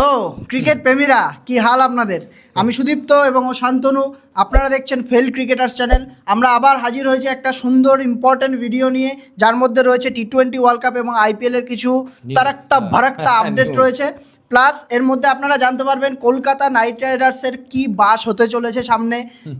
তো ক্রিকেট প্রেমীরা কি হাল আপনাদের? আমি সুদীপ্ত এবং ও শান্তনু আপনারা দেখছেন ফেল ক্রিকেটার্স চ্যানেল। আমরা আবার হাজির হয়েছি একটা সুন্দর ইম্পর্টেন্ট ভিডিও নিয়ে যার মধ্যে রয়েছে টি টোয়েন্টি ওয়ার্ল্ড কাপ এবং আইপিএলের কিছু তারাক্তা ভারাক্তা আপডেট রয়েছে। প্লাস এর মধ্যে আপনারা জানতে পারবেন কলকাতা নাইট রাইডার্সের কি বাস হতে চলেছে সামনে।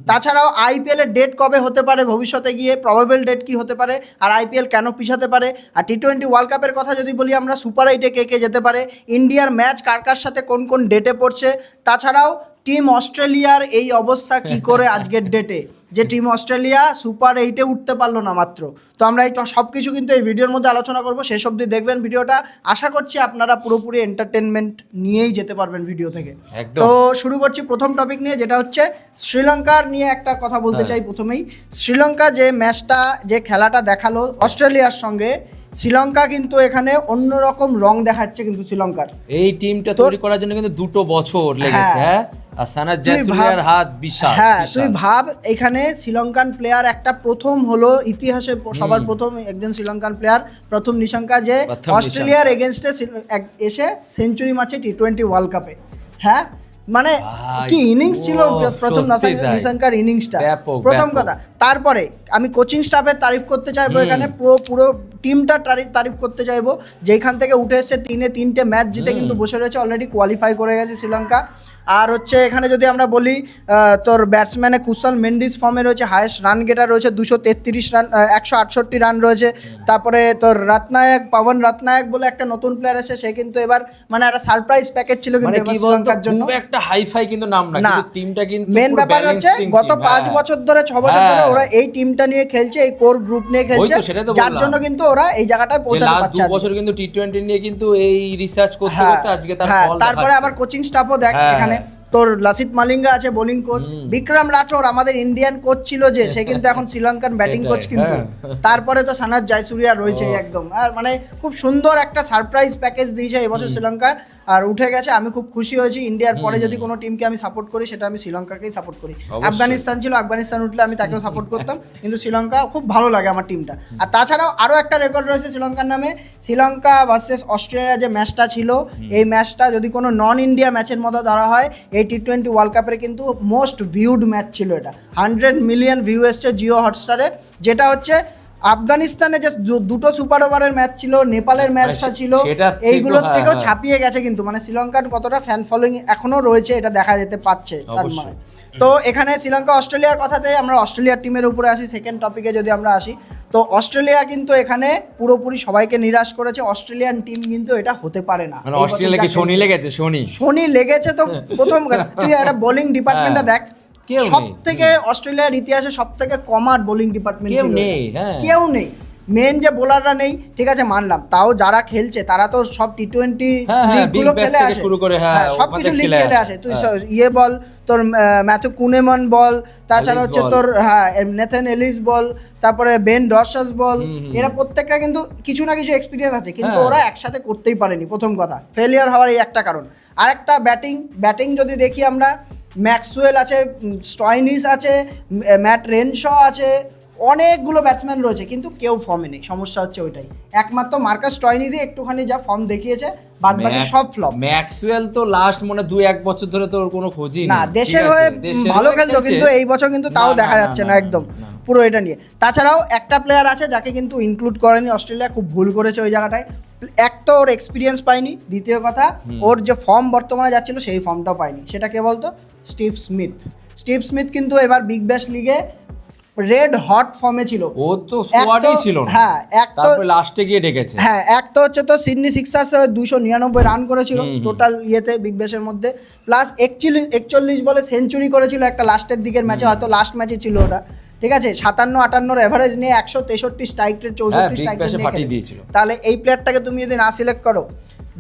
তাছাড়াও আইপিএল এর ডেট কবে হতে পারে, ভবিষ্যতে গিয়ে প্রবেবল ডেট কি হতে পারে, আর আইপিএল কেন পিছাতে পারে, আর টি টোয়েন্টি ওয়ার্ল্ড কাপের কথা যদি বলি আমরা সুপার এইটে কে কে যেতে পারে ইন্ডিয়ার ম্যাচ কার কার সাথে কোন কোন ডেটে পড়ছে, তাছাড়াও টিম অস্ট্রেলিয়ার এই অবস্থা কি করে আজকের ডেটে যে টিম অস্ট্রেলিয়া সুপার এইটে উঠতে পারল না মাত্র। তো আমরা এই সব কিছু কিন্তু এই ভিডিওর মধ্যে আলোচনা করব। শেষ অবধি দেখবেন ভিডিওটা আশা করছি আপনারা পুরোপুরি এন্টারটেনমেন্ট নিয়েই যেতে পারবেন ভিডিও থেকে। তো শুরু করছি প্রথম টপিক নিয়ে যেটা হচ্ছে শ্রীলঙ্কার নিয়ে একটা কথা বলতে হ্যাঁ। চাই প্রথমেই। শ্রীলঙ্কা যে ম্যাচটা যে খেলাটা দেখাল অস্ট্রেলিয়ার সঙ্গে শ্রীলঙ্কা কিন্তু এখানে অন্যরকম রং দেখাচ্ছে কিন্তু শ্রীলঙ্কার। এই টিমটা তৈরি করার জন্য কিন্তু দুটো বছর লেগেছে হ্যাঁ। হ্যাঁ? আর সানাজ তুই ভাব- জয়সুরিয়ার হাত বিশাল হ্যাঁ তুই ভাব এখানে শ্রীলঙ্কান প্লেয়ার একটা প্রথম হলো ইতিহাসে সবার প্রথম একজন শ্রীলঙ্কান প্লেয়ার প্রথম নিশঙ্কা যে অস্ট্রেলিয়ার এগেনস্টে এসে সেঞ্চুরি মারছে টি টোয়েন্টি ওয়ার্ল্ড কাপে হ্যাঁ? মানে কি ইনিংস ছিল প্রথম। নিশঙ্কার ইনিংসটা প্রথম কথা। তারপরে আমি কোচিং স্টাফের তারিফ করতে চাইব এখানে পুরো পুরো টিমটা তারিফ করতে চাইব। যেখান থেকে উঠে এসছে তিনে তিনটে ম্যাচ জিতে কিন্তু বসে রয়েছে অলরেডি কোয়ালিফাই করে গেছে শ্রীলঙ্কা। আর হচ্ছে এখানে যদি আমরা বলি তোর ব্যাটসম্যানে কুশল মেন্ডিস ফর্মে রয়েছে হায়েস্ট রান গেটার রয়েছে দুশো তেত্রিশ রান একশো আটষট্টি রান রয়েছে। তারপরে তোর রত্নায়ক পবন রত্নায়ক বলে একটা নতুন প্লেয়ার এসে সে কিন্তু এবার মানে একটা সারপ্রাইজ প্যাকেজ ছিল কিন্তু মানে শ্রীলঙ্কার জন্য। একটা হাইফাই কিন্তু নাম না টিমটা কিন্তু মেন ব্যাপার হচ্ছে গত পাঁচ হ্যাঁ। বছর ধরে ছ বছর ধরে হ্যাঁ। ওরা এই টিমটা নিয়ে খেলছে এই কোর গ্রুপ নিয়ে খেলছে যার জন্য কিন্তু ওরা এই জায়গাটায় পৌঁছাতে পারছে বছর কিন্তু টি টোয়েন্টি নিয়ে কিন্তু এই রিসার্চ করতে হ্যাঁ, করতে আজকে তারপরে। আবার কোচিং স্টাফও দেখ এখানে। তোর লাসিত মালিঙ্গা আছে বোলিং কোচ বিক্রম রাঠোর আমাদের ইন্ডিয়ান কোচ ছিল যে সে কিন্তু এখন শ্রীলঙ্কান ব্যাটিং কোচ কিন্তু। হ্যাঁ। তারপরে তো সানাজ জয়সুরিয়া রয়েছে একদম। আর মানে খুব সুন্দর একটা সারপ্রাইজ প্যাকেজ দিয়েছে এবছর শ্রীলঙ্কার। আর উঠে গেছে আমি খুব খুশি হয়েছি। ইন্ডিয়ার পরে যদি কোনো টিমকে আমি সাপোর্ট করি সেটা আমি শ্রীলঙ্কাকেই সাপোর্ট করি। আফগানিস্তান ছিল আফগানিস্তান উঠলে আমি তাকেও সাপোর্ট করতাম। কিন্তু শ্রীলঙ্কা খুব ভালো লাগে আমার টিমটা আর তাছাড়াও আরও একটা রেকর্ড রয়েছে শ্রীলঙ্কার নামে। শ্রীলঙ্কা ভার্সেস অস্ট্রেলিয়া যে ম্যাচটা ছিল এই ম্যাচটা যদি কোনো নন ইন্ডিয়া ম্যাচের মতো ধরা হয় এই টি টোয়েন্টি ওয়ার্ল্ড কাপের কিন্তু মোস্ট ভিউড ম্যাচ ছিল এটা। হান্ড্রেড মিলিয়ন ভিউ এসছে জিও হটস্টারে যেটা হচ্ছে আফগানিস্তানে যে দুটো সুপার ওভারের ম্যাচ ছিল নেপালের ম্যাচটা ছিল এইগুলোর হ্যাঁ, থেকেও হ্যাঁ। ছাপিয়ে গেছে কিন্তু। মানে শ্রীলঙ্কার কতটা ফ্যান ফলোয়িং এখনও রয়েছে এটা দেখা যেতে পারছে তার মানে। তো এখানে শ্রীলঙ্কা অস্ট্রেলিয়ার কথাতে আমরা অস্ট্রেলিয়ার টিমের উপরে আসি সেকেন্ড টপিকে যদি আমরা আসি। তো অস্ট্রেলিয়া কিন্তু এখানে পুরোপুরি সবাইকে নিরাশ করেছে অস্ট্রেলিয়ান টিম কিন্তু এটা হতে পারে না। মানে অস্ট্রেলিয়াকে শনি লেগেছে শনি। শনি লেগেছে তো প্রথম তুই একটা বোলিং ডিপার্টমেন্টটা দেখ। কেউ সব থেকে অস্ট্রেলিয়ার ইতিহাসে সব থেকে কমার বোলিং ডিপার্টমেন্ট কেউ নেই, হ্যাঁ। কেউ নেই। মেন যে বোলাররা নেই ঠিক আছে মানলাম। তাও যারা খেলছে তারা তো সব টি টোয়েন্টি হ্যাঁ, হ্যাঁ, লিগগুলো খেলে আসে। শুরু করে, হ্যাঁ, সব কিছু লিগ খেলে আসে। তুই হ্যাঁ। ইয়ে বল তোর ম্যাথু কুনেমন বল তাছাড়া হচ্ছে তোর হ্যাঁ নেথেন এলিস বল তারপরে বেন ডসাস বল। এরা প্রত্যেকটা কিন্তু কিছু না কিছু এক্সপিরিয়েন্স আছে কিন্তু হ্যাঁ। ওরা একসাথে করতেই পারেনি প্রথম কথা। ফেলিয়ার হওয়ার এই একটা কারণ। আরেকটা ব্যাটিং ব্যাটিং যদি দেখি আমরা ম্যাক্সওয়েল আছে স্টয়নিস আছে ম্যাট রেনশ আছে। অনেকগুলো ব্যাটসম্যান রয়েছে কিন্তু কেউ ফর্মে নেই সমস্যা হচ্ছে ওইটাই। একমাত্র মার্কাস স্টয়নিসই একটুখানি যা ফর্ম দেখিয়েছে বাদ বাকি সব ফ্লপ ম্যাক্সওয়েল তো লাস্ট মানে দুই এক বছর ধরে তোর কোনো খোঁজই না দেশের হয়ে ভালো খেলতো কিন্তু এই বছর কিন্তু তাও দেখা যাচ্ছে না, একদম পুরো এটা নিয়ে। তাছাড়াও একটা প্লেয়ার আছে যাকে কিন্তু ইনক্লুড করেনি অস্ট্রেলিয়া খুব ভুল করেছে ওই জায়গাটায়। এক তো ওর এক্সপিরিয়েন্স পায়নি দ্বিতীয় কথা ওর যে ফর্ম বর্তমানে যাচ্ছিল সেই ফর্মটাও পায়নি। সেটা কে বলতো? Steve Smith. স্টিভ স্মিথ কিন্তু এবার বিগ ব্যাশ লিগে রেড হট ফর্মে ছিল। ও তো স্কোয়াডেই ছিল না। হ্যাঁ এক তো তারপরে লাস্টে গিয়ে ডেকেছে। হ্যাঁ এক তো হচ্ছে তো সিডনি সিক্সার্স দুশো নিরানব্বই রান করেছিল টোটাল ইয়েতে বিগ ব্যাশের মধ্যে। প্লাস একচল্লিশ একচল্লিশ বলে সেঞ্চুরি করেছিল একটা লাস্টের দিকের ম্যাচে হয়তো লাস্ট ম্যাচে ছিল ওটা। ঠিক আছে? সাতান্ন আটান্নর এভারেজ নিয়ে একশো তেষট্টি স্ট্রাইক রেট চৌষট্টি হ্যাঁ, স্ট্রাইক রেট। তাহলে এই প্লেয়ারটাকে তুমি যদি না সিলেক্ট করো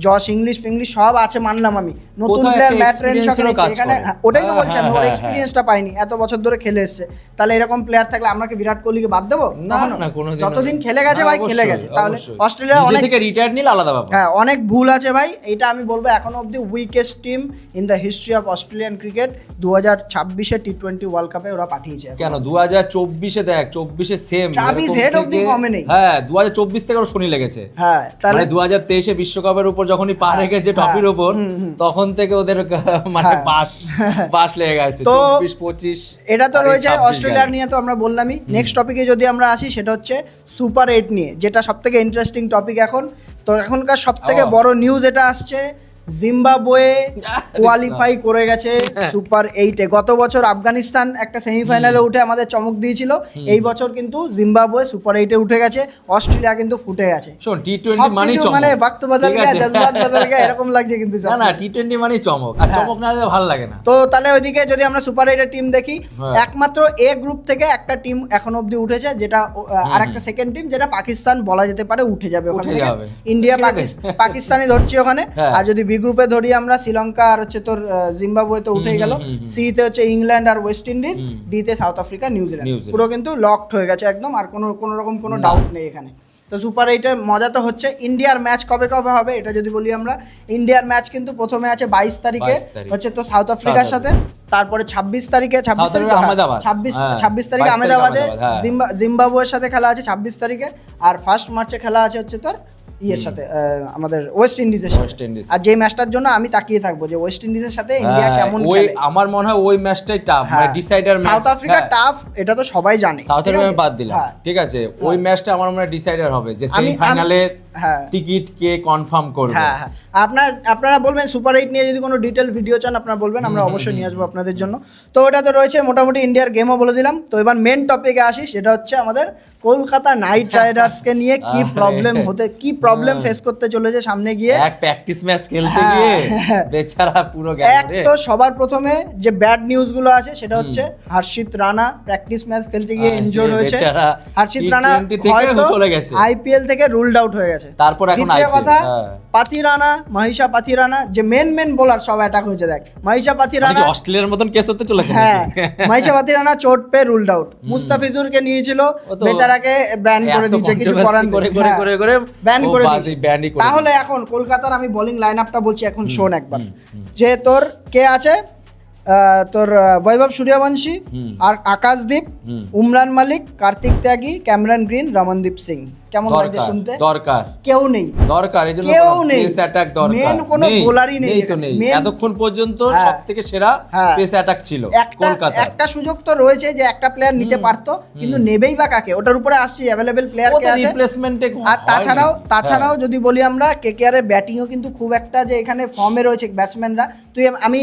জশ ইংলিশ ফিংলিশ সব আছে মানলাম আমি। নতুন প্লেয়ার ম্যাট রেন experience-এরও এখানে হ্যাঁ, ওটাই তো হ্যাঁ, বলছি আমি হ্যাঁ, ওর এক্সপিরিয়েন্সটা পাইনি। এত বছর ধরে খেলে এসছে। তাহলে এরকম প্লেয়ার থাকলে আমরা কি বিরাট কোহলিকে বাদ দেবো? না? না কোনোদিন যতদিন খেলে গেছে ভাই খেলে গেছে। তাহলে অস্ট্রেলিয়া অনেক থেকে রিটায়ার নিলে আলাদা ব্যাপার। হ্যাঁ অনেক ভুল আছে ভাই। এটা আমি বলব এখনও অবধি weakest team in the history of Australian cricket দু হাজার ছাব্বিশে টি টোয়েন্টি ওয়ার্ল্ড কাপে ওরা পাঠিয়েছে কেন? দু হাজার চব্বিশে দেখ চব্বিশে সেম চাবিশ head অব্দি এ নেই। হ্যাঁ দু হাজার চব্বিশ থেকে ওর শনি লেগেছে। হ্যাঁ তাহলে মানে দু হাজার তেইশে বিশ্বকাপের উপর যখনই পা রেখেছে টপির ওপর তখন থেকে ওদের মানে পাস বাস বাস লেগে গেছে। তো বিশ পঁচিশ এটা তো রয়েছে অস্ট্রেলিয়ার নিয়ে তো আমরা বললামই। নেক্সট টপিকে যদি আমরা আসি সেটা হচ্ছে সুপার এইট নিয়ে যেটা সব থেকে ইন্টারেস্টিং টপিক এখন। তো এখনকার সব থেকে বড় নিউজ এটা আসছে জিম্বাবুয়ে কোয়ালিফাই করে গেছে সুপার এইটে গত বছর আফগানিস্তান একটা সেমিফাইনালে উঠে আমাদের চমক দিয়েছিল। এই বছর কিন্তু জিম্বাবুয়ে সুপার এইটে উঠে গেছে। অস্ট্রেলিয়া কিন্তু ফুটে গেছে। শোন টি টোয়েন্টি মানে মানে বাক্ত বদল গেছে? জজবাত বদল গেছে এরকম লাগছে কিন্তু না না টি টোয়েন্টি মানেই চমক। আর চমক না হলে ভালো লাগে না। তো তাহলে ওইদিকে যদি আমরা সুপার এইটের টিম দেখি হ্যাঁ। একমাত্র এ গ্রুপ থেকে একটা টিম এখন অবধি উঠেছে যেটা আর একটা সেকেন্ড টিম যেটা পাকিস্তান বলা যেতে পারে উঠে যাবে ওখান থেকে। ইন্ডিয়া পাকিস্তানই ধরছি ওখানে। হ্যাঁ। আর যদি বি গ্রুপে ধরি আমরা শ্রীলঙ্কা আর হচ্ছে তোর জিম্বাবুয়ে তো উঠে গেল। সি তে হচ্ছে ইংল্যান্ড আর ওয়েস্ট ইন্ডিজ ডি তে সাউথ আফ্রিকা নিউজিল্যান্ড। পুরো কিন্তু লকড হয়ে গেছে একদম আর কোনো কোনো রকম কোনো ডাউট নেই এখানে। তো সুপার এইটের মজা তো হচ্ছে ইন্ডিয়ার ম্যাচ কবে কবে হবে এটা যদি বলি আমরা ইন্ডিয়ার ম্যাচ কিন্তু প্রথমে আছে বাইশ তারিখে হচ্ছে তো সাউথ আফ্রিকার সাথে তারপরে ছাব্বিশ তারিখে ছাব্বিশ তারিখ আহমেদাবাদ। ছাব্বিশ হ্যাঁ, ছাব্বিশ তারিখে আহমেদাবাদে হ্যাঁ। জিম্বা- জিম্বাবুয়ের সাথে খেলা আছে ছাব্বিশ তারিখে আর ফার্স্ট মার্চে খেলা আছে হচ্ছে তোর ইয়ের সাথে আমাদের ওয়েস্ট ইন্ডিজের সাথে। ওয়েস্ট ইন্ডিজ আর যে ম্যাচটার জন্য আমি তাকিয়ে থাকব যে ওয়েস্ট ইন্ডিজের সাথে ইন্ডিয়া হ্যাঁ, কেমন ওই আমার মনে হয় ওই ম্যাচটাই টাফ মানে হ্যাঁ। Decider match South Africa tough এটা তো সবাই জানে। সাউথ আফ্রিকা আছে? বাদ দিলাম। হ্যাঁ। ঠিক আছে ওই ম্যাচটা আমার মনে হয় ডিসাইডার হবে যে আমি- আমি- হ্যাঁ। টিকিট কে কনফার্ম করবে। হ্যাঁ হ্যাঁ। আপনার আপনারা বলবেন সুপার এইট নিয়ে যদি কোনো ডিটেল ভিডিও চান আপনারা বলবেন আমরা অবশ্যই নিয়ে আসব আপনাদের জন্য। তো ওটা তো রয়েছে মোটামুটি ইন্ডিয়ার গেমও বলে দিলাম। তো এবার মেন টপিকে আসি সেটা হচ্ছে আমাদের কলকাতা নাইট রাইডার্সকে নিয়ে কি প্রবলেম হতে কি প্রবলেম ফেস করতে চলেছে সামনে গিয়ে। এক প্র্যাকটিস ম্যাচ খেলতে হ্যাঁ, গিয়ে হ্যাঁ। বেচারা পুরো গেল এক তো সবার প্রথমে যে ব্যাড নিউজগুলো আছে সেটা হচ্ছে হর্ষিত রানা প্র্যাকটিস ম্যাচ খেলতে গিয়ে ইনজোর্ড হয়েছে। হর্ষিত রানা হয়তো চলে গেছে। আইপিএল থেকে রুলড আউট হয়ে গেছে। তারপর এখন দ্বিতীয় কথা হ্যাঁ। পাতি রানা মহিষা পাতি রানা যে মেন মেন বোলার সব অ্যাটাক হয়েছে দেখ। মহিষা পাতি মানে রানা অস্ট্রেলিয়ার মতন কেস হতে চলেছে হ্যাঁ। মহিষা পাতি রানা চোট পে রুলড আউট মুস্তাফিজুরকে নিয়েছিল বেচারাকে ব্যান করে দিয়েছে কিছু করার করে করে করে ব্যান করে করে তাহলে এখন কলকাতার আমি বোলিং লাইন আপটা বলছি এখন শোন একবার। যে তোর কে আছে? আহ, তোর বৈভব সূর্যবংশী আর আকাশদীপ। উমরান মালিক কার্তিক ত্যাগী ক্যামরান গ্রিন রমনদীপ সিং। কেমন লাগছে শুনতে? দরকার। কেউ নেই। দরকার এই জন্য কেউ নেই। পেস অ্যাটাক দরকার। Main কোনো bowler-ই নেই তো নেই। এতক্ষণ পর্যন্ত হ্যাঁ। সব থেকে সেরা। পেস অ্যাটাক ছিল কলকাতা একটা সুযোগ তো রয়েছে যে একটা প্লেয়ার নিতে পারতো কিন্তু নেবেই বা কাকে? ওটার উপরে আসছি অ্যাভেলেবেল প্লেয়ার কে আছে। রিপ্লেসমেন্টে আর তাছাড়াও হ্যাঁ। তাছাড়াও যদি বলি আমরা কেকেআর এর ব্যাটিংও কিন্তু খুব একটা যে এখানে ফর্মে রয়েছে ব্যাটসম্যানরা তুই আমি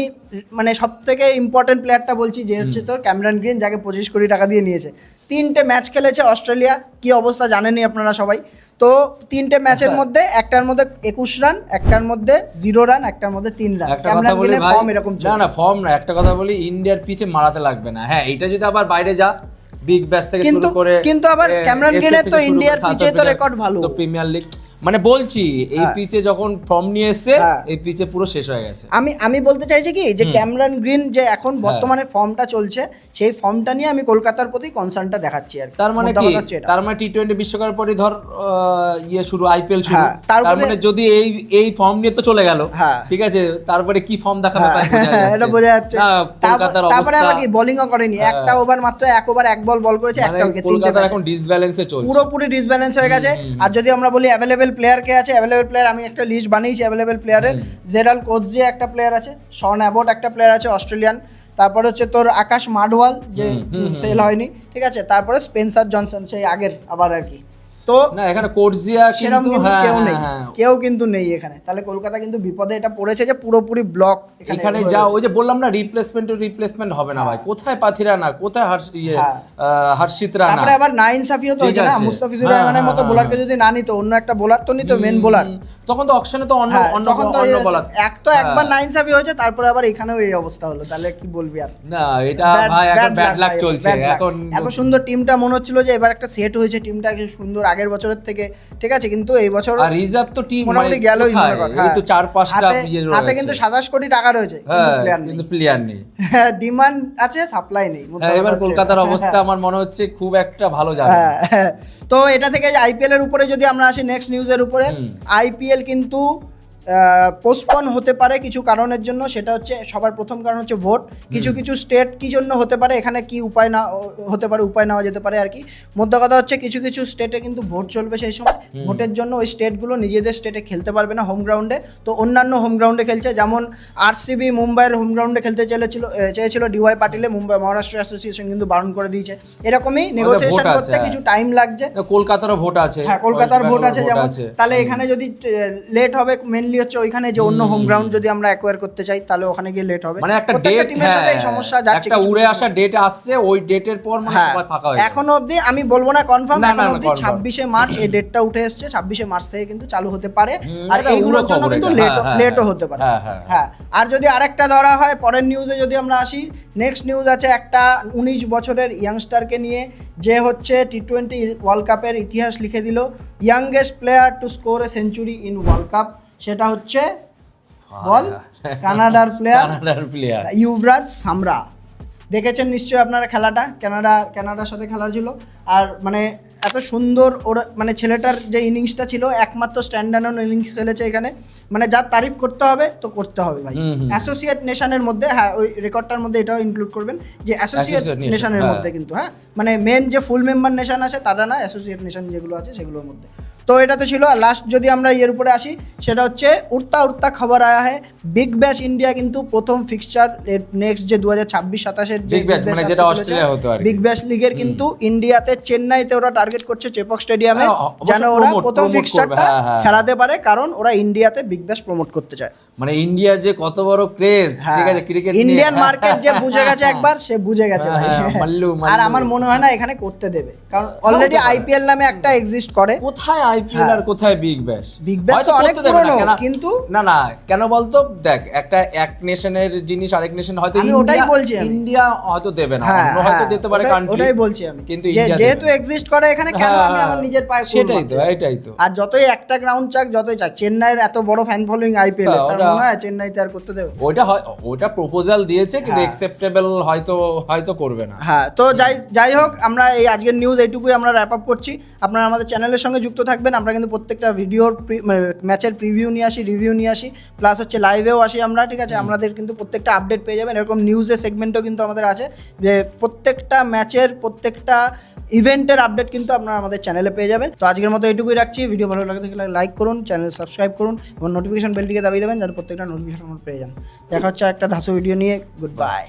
মানে সব থেকে ইম্পর্টেন্ট প্লেয়ারটা বলছি যে হচ্ছে তোর ক্যামেরন গ্রিন যাকে পঁচিশ কোটি টাকা দিয়ে নিয়েছে। তিনটে ম্যাচ খেলেছে অস্ট্রেলিয়া। কি অবস্থা জানেনি আপনারা সবাই। তো তিনটে ম্যাচের হ্যাঁ। মধ্যে একটার মধ্যে একুশ রান একটার মধ্যে জিরো রান একটার মধ্যে তিন রান। একটা কথা বলি ফর্ম এরকম না না ফর্ম না একটা কথা বলি ইন্ডিয়ার পিছে মারাতে লাগবে না। হ্যাঁ এটা যদি আবার বাইরে যা বিগ ব্যাস থেকে শুরু কিন্তু- করে কিন্তু আবার ক্যামেরন গ্রিনের তো ইন্ডিয়ার পিচে তো রেকর্ড ভালো। তো প্রিমিয়ার লিগ মানে বলছি এই হ্যাঁ। পিচে যখন ফর্ম নিয়ে এসছে হ্যাঁ। এই পিচে পুরো শেষ হয়ে গেছে। আমি আমি বলতে চাইছি কি যে ক্যামেরন গ্রিন যে এখন বর্তমানে ফর্মটা চলছে সেই ফর্মটা নিয়ে আমি কলকাতার প্রতি কনসার্নটা দেখাচ্ছি আর তার মানে কি? তার মানে টি টোয়েন্টি বিশ্বকাপের পরে ধর ইয়ে শুরু আইপিএল শুরু। হ্যাঁ, তার মানে যদি এই এই ফর্ম নিয়ে তো চলে গেল। হ্যাঁ। ঠিক আছে তারপরে কি ফর্ম হ্যাঁ, যাচ্ছে। এটা বোঝা যাচ্ছে। তারপর- আবার কি বোলিংও করেনি। একটা ওভার মাত্র এক ওভার এক বল বল করেছে মানে একটা উইকেট তিনটে এখন ডিসব্যালেন্সে চলছে। পুরোপুরি ডিসব্যালেন্স হয়ে গেছে। আর যদি আমরা বলি অ্যাভেলেবেল প্লেয়ার কে আছে? অ্যাভেলেবেল প্লেয়ার আমি একটা লিস্ট বানিয়েছি অ্যাভেলেবেল প্লেয়ারের জেরাল কোচজে একটা প্লেয়ার আছে শন অ্যাবট একটা প্লেয়ার আছে অস্ট্রেলিয়ান তারপর হচ্ছে তোর আকাশ মাডওয়াল যে সেল হয়নি ঠিক আছে? তারপরে স্পেন্সার জনসন সেই আগের আবার আর কি। তো না এখানে কোর্জিয়া সেরকম হ্যাঁ কেউ নেই হ্যাঁ, হ্যাঁ। কেউ কিন্তু নেই এখানে। তাহলে কলকাতা কিন্তু বিপদে এটা পড়েছে যে পুরোপুরি ব্লক এখানে যা ওই যে বললাম না রিপ্লেসমেন্ট রিপ্লেসমেন্ট হবে না ভাই। কোথায় পাথিরা না কোথায় হর্ষ ইয়ে হ্যাঁ। হর্ষিত রানা? তারপরে আবার না ইনসাফিও তো হয়েছে না? মুস্তাফিজুর হ্যাঁ, রহমানের মতো হ্যাঁ, বোলারকে যদি না নিত অন্য একটা বোলার তো নিত মেন বোলার তখন তো অকশনে তো অন্য হ্যাঁ, অন্য এই এক তো একবার না ইনসাফি হয়েছে তারপরে আবার এখানেও এই অবস্থা হলো। তাহলে কি বলবি আর? না এটা ভাই এখন ব্যাড লাক চলছে। এখন এত সুন্দর টিমটা মনে হচ্ছিল যে এবার একটা সেট হয়েছে টিমটা কি সুন্দর আগের বছরের থেকে ঠিক আছে? কিন্তু এই বছর আর রিজার্ভ তো টিম মোটামুটি গেল মনে এই তো চার পাঁচটা হাতে- ইয়ে। কিন্তু সাতাশ কোটি টাকা রয়েছে হ্যাঁ কিন্তু প্লেয়ার নেই। ডিমান্ড আছে সাপ্লাই নেই হ্যাঁ এবার কলকাতার অবস্থা আমার মনে হচ্ছে খুব একটা ভালো যাবে। হ্যাঁ, হ্যাঁ। তো এটা থেকে আইপিএল এর উপরে যদি আমরা আসি নেক্সট নিউজের উপরে আইপিএল কিন্তু পোস্টপন হতে পারে কিছু কারণের জন্য সেটা হচ্ছে সবার প্রথম কারণ হচ্ছে ভোট কিছু কিছু স্টেট কি জন্য হতে পারে এখানে কি উপায় না হতে পারে উপায় নেওয়া যেতে পারে আর কি। মোদ্দা কথা হচ্ছে কিছু কিছু স্টেটে কিন্তু ভোট চলবে সেই সময়। ভোটের জন্য ওই স্টেটগুলো নিজেদের স্টেটে খেলতে পারবে না হোম গ্রাউন্ডে তো অন্যান্য হোম গ্রাউন্ডে খেলছে যেমন আরসিবি মুম্বাইয়ের হোম গ্রাউন্ডে খেলতে চেয়েছিল চেয়েছিল ডিওয়াই পাটিলে মুম্বাই মহারাষ্ট্র অ্যাসোসিয়েশন কিন্তু বারণ করে দিয়েছে। এরকমই নেগোসিয়েশন করতে হ্যাঁ। কিছু টাইম লাগছে। কলকাতারও ভোট আছে হ্যাঁ কলকাতার ভোট আছে যেমন তাহলে এখানে যদি লেট হবে মেনলি হচ্ছে ওইখানে যে অন্য হোম। গ্রাউন্ড যদি আমরা অ্যাকোয়ার করতে চাই তাহলে ওখানে গিয়ে লেট হবে। মানে একটা ডেট টিমের সাথে এই সমস্যা যাচ্ছে একটা উড়ে আসা ডেট আসছে ওই ডেটের পর মানে হ্যাঁ সবাই ফাঁকা হয়ে। এখনও অবধি আমি বলব না কনফার্ম এখনও অবধি confirm। ছাব্বিশে মার্চ এই ডেটটা উঠে এসছে ছাব্বিশে মার্চ থেকে কিন্তু চালু হতে পারে। আর এইগুলোর জন্য কিন্তু লেট হ্যাঁ, হ্যাঁ, লেটও হ্যাঁ। হতে পারে। হ্যাঁ, হ্যাঁ, হ্যাঁ আর যদি আরেকটা ধরা হয় পরের নিউজে যদি আমরা আসি নেক্সট নিউজ আছে একটা উনিশ বছরের ইয়াংস্টারকে নিয়ে যে হচ্ছে টি টোয়েন্টি ওয়ার্ল্ড কাপের ইতিহাস লিখে দিল youngest player to score a century in world cup সেটা হচ্ছে বল কানাডার প্লেয়ার কানাডার প্লেয়ার ইউভরাজ সামরা। দেখেছেন নিশ্চয়ই আপনারা খেলাটা? কানাডা কানাডার সাথে খেলা ছিল। আর মানে এত সুন্দর ওরা মানে ছেলেটার যে ইনিংসটা ছিল একমাত্র স্ট্যান্ডার্ড ইনিংস খেলেছে এখানে। মানে যার তারিফ করতে হবে তো করতে হবে ভাই। অ্যাসোসিয়েট নেশনের মধ্যে হ্যাঁ ওই রেকর্ডটার মধ্যে এটাও ইনক্লুড করবেন যে অ্যাসোসিয়েট নেশনের। মধ্যে কিন্তু হ্যাঁ। মানে মেন যে ফুল মেম্বার নেশন আছে তারা না অ্যাসোসিয়েট নেশন যেগুলো আছে সেগুলোর মধ্যে। তো এটাতে ছিল আর লাস্ট যদি আমরা ইয়ের উপরে আসি সেটা হচ্ছে উড়তা উড়তা খবর আয়া হ্যাঁ বিগ ব্যাশ ইন্ডিয়া কিন্তু প্রথম ফিক্সচার নেক্সট যে দু হাজার ছাব্বিশ সাতাশের। বিগ ব্যাশ লিগের কিন্তু ইন্ডিয়াতে চেন্নাইতে ওরা টার্গেট করছে চেপক স্টেডিয়ামে যেন ওরা প্রথম ফিক্সচারটা হ্যাঁ, হ্যাঁ। খেলাতে পারে কারণ ওরা ইন্ডিয়াতে বিগ ব্যাশ প্রমোট করতে চায় মানে ইন্ডিয়া যে কত বড় ক্রেজ ঠিক আছে ক্রিকেট ইন্ডিয়ান মার্কেট যে বুঝে গেছে একবার সে বুঝে গেছে ভাই। হ্যাঁ, মাল্লু, আর আমার মনে হয় না এখানে করতে দেবে। কারণ অলরেডি আইপিএল নামে একটা এক্সিস্ট করে। কোথায় আইপিএল আর কোথায় বিগ ব্যাশ হ্যাঁ। Big Bash তো অনেক পুরনো, কিন্তু- না না কেন বলতো? দেখ একটা এক নেশনের জিনিস আরেক নেশন হয়তো আমি ওটাই বলছি ইন্ডিয়া হয়তো দেবে না হ্যাঁ অন্য হয়তো হ্যাঁ, দিতে পারে কান্ট্রি ওটাই বলছি আমি। কিন্তু যেহেতু এক্সিস্ট করে এখানে কেন হ্যাঁ, আমি আমার নিজের পায়ে সেটাই তো এটাই তো। আর যতই একটা গ্রাউন্ড চাক যতই চাক চেন্নাইয়ের এত বড় ফ্যান ফলোয়িং আইপিএল হ্যাঁ, ওটা- মনে হয় চেন্নাইতে আর করতে দেবে। ওইটা হয় ওইটা প্রপোজাল দিয়েছে কিন্তু। একসেপ্টেবল হয়তো হয়তো করবে না। হ্যাঁ তো যাই যাই হোক আমরা এই আজকের নিউজ এইটুকুই আমরা র্যাপ আপ করছি। আপনারা আমাদের চ্যানেলের সঙ্গে যুক্ত থাকবেন আমরা কিন্তু প্রত্যেকটা ভিডিওর ম্যাচের প্রিভিউ নিয়ে আসি রিভিউ নিয়ে আসি প্লাস হচ্ছে লাইভেও আসি আমরা ঠিক আছে? আমাদের কিন্তু প্রত্যেকটা আপডেট পেয়ে যাবেন। এরকম নিউজের সেগমেন্টও কিন্তু আমাদের আছে যে প্রত্যেকটা ম্যাচের প্রত্যেকটা ইভেন্টের আপডেট কিন্তু আপনারা আমাদের চ্যানেলে পেয়ে যাবেন। তো আজকের মতো এইটুকুই রাখছি। ভিডিও ভালো লাগে থাকলে লাইক করুন চ্যানেল সাবস্ক্রাইব করুন এবং নোটিফিকেশন বেলটিকে দাবি দেবেন যাতে প্রত্যেকটা নোটিফিকেশন পেয়ে যান। দেখা হচ্ছে একটা ধাসু ভিডিও নিয়ে। Good bye